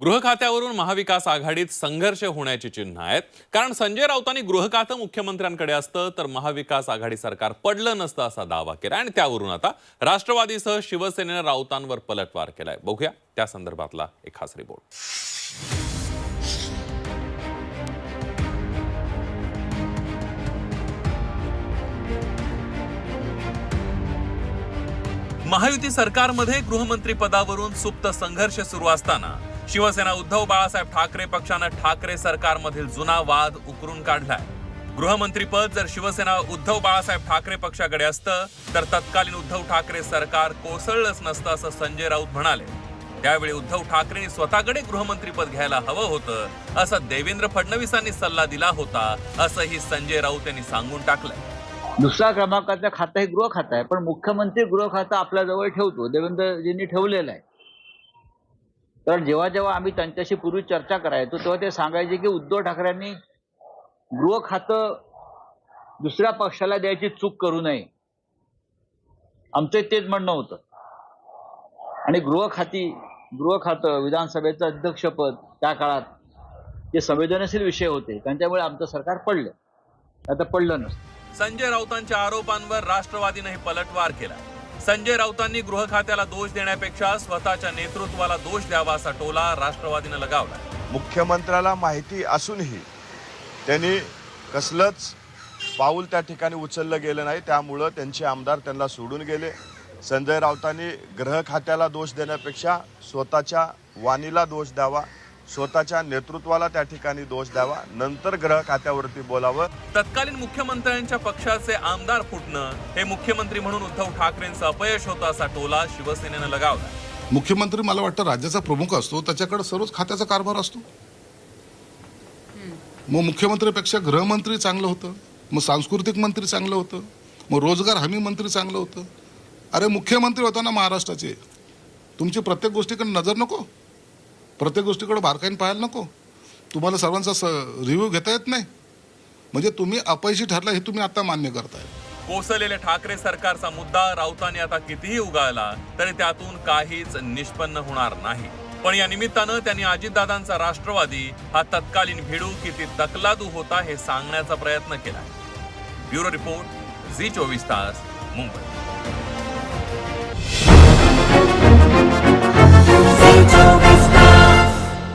गृह खात्यावरून महाविकास आघाडीत संघर्ष होण्याची चिन्ह आहेत. कारण संजय राऊतांनी गृह खातं मुख्यमंत्र्यांकडे असतं तर महाविकास आघाडी सरकार पडलं नसतं असा दावा केला आणि त्यावरून आता राष्ट्रवादीसह शिवसेनेनं राऊतांवर पलटवार केलाय. बघूया त्या संदर्भातला एक खास रिपोर्ट. महायुती सरकारमध्ये गृहमंत्री पदावरून सुप्त संघर्ष सुरू असताना शिवसेना उद्धव बाळासाहेब ठाकरे पक्षानं ठाकरे सरकारमधील जुना वाद उकरून काढलाय. गृहमंत्रीपद जर शिवसेना उद्धव बाळासाहेब ठाकरे पक्षाकडे असतं तर तत्कालीन उद्धव ठाकरे सरकार कोसळलंच नसतं असं संजय राऊत म्हणाले. त्यावेळी उद्धव ठाकरेंनी स्वतःकडे गृहमंत्रीपद घ्यायला हवं होतं असं देवेंद्र फडणवीसांनी सल्ला दिला होता असंही संजय राऊत यांनी सांगून टाकलंय. दुसऱ्या क्रमांकाचं खातं हे गृह खातं आहे पण मुख्यमंत्री गृह खातं आपल्या जवळ ठेवतो देवेंद्रजींनी ठेवलेलं आहे. तर जेव्हा जेव्हा आम्ही त्यांच्याशी पूर्वी चर्चा करायचो तेव्हा ते सांगायचे की उद्धव ठाकरेंनी गृह खातं दुसऱ्या पक्षाला द्यायची चूक करू नये. आमचं तेच म्हणणं होतं. आणि गृह खाती गृह खातं विधानसभेचं अध्यक्षपद त्या काळात ते संवेदनशील विषय होते त्यांच्यामुळे आमचं सरकार पडलं. आता पडलं नसतं. संजय राऊतांच्या आरोपांवर राष्ट्रवादीने पलटवार केला. संजय राऊतांनी गृह खात्याला दोष देण्यापेक्षा स्वतःच्या नेतृत्वाला दोष द्यावा असा टोला राष्ट्रवादीनं लगावला मुख्यमंत्र्याला माहिती असूनही त्यांनी कसलंच पाऊल त्या ठिकाणी उचललं गेलं नाही. त्यामुळं त्यांचे आमदार त्यांना सोडून गेले. संजय राऊतांनी ग्रह खात्याला दोष देण्यापेक्षा स्वतःच्या वाणीला दोष द्यावा. स्वतःच्या नेतृत्वाला त्या ठिकाणी दोष द्यावा नंतर ग्रह खात्यावरती बोलावं. तत्कालीन मुख्यमंत्र्यांच्या पक्षाचे आमदार फुटणं हे मुख्यमंत्री म्हणून उद्धव ठाकरेंचं अपयश होतं असा टोला शिवसेनेनं लगावला. मुख्यमंत्री मला वाटतं राज्याचा प्रमुख असतो त्याच्याकडे सर्वच खात्याचा कारभार असतो. मग मुख्यमंत्रीपेक्षा गृहमंत्री चांगलं होतं मग सांस्कृतिक मंत्री चांगलं होतं मग रोजगार हमी मंत्री चांगलं होतं. अरे मुख्यमंत्री होता ना महाराष्ट्राचे. तुमची प्रत्येक गोष्टीकडे नजर नको. प्रत्येक गोष्टीकडे बारकाईने पाहायला नको. तुम्हाला सर्वांचा स रिव्ह्यू घेता येत नाही. म्हणजे तुम्ही अपयशी ठरला हे तुम्ही आता मान्य करताय. कोसलेल्या ठाकरे सरकारचा मुद्दा राऊतांनी आता कितीही उगाळला तरी त्यातून काहीच निष्पन्न होणार नाही. पण या निमित्तानं त्यांनी अजितदादांचा राष्ट्रवादी हा तत्कालीन भिडू किती तकलादू होता हे सांगण्याचा प्रयत्न केला ब्युरो रिपोर्ट झी चोवीस तास मुंबई.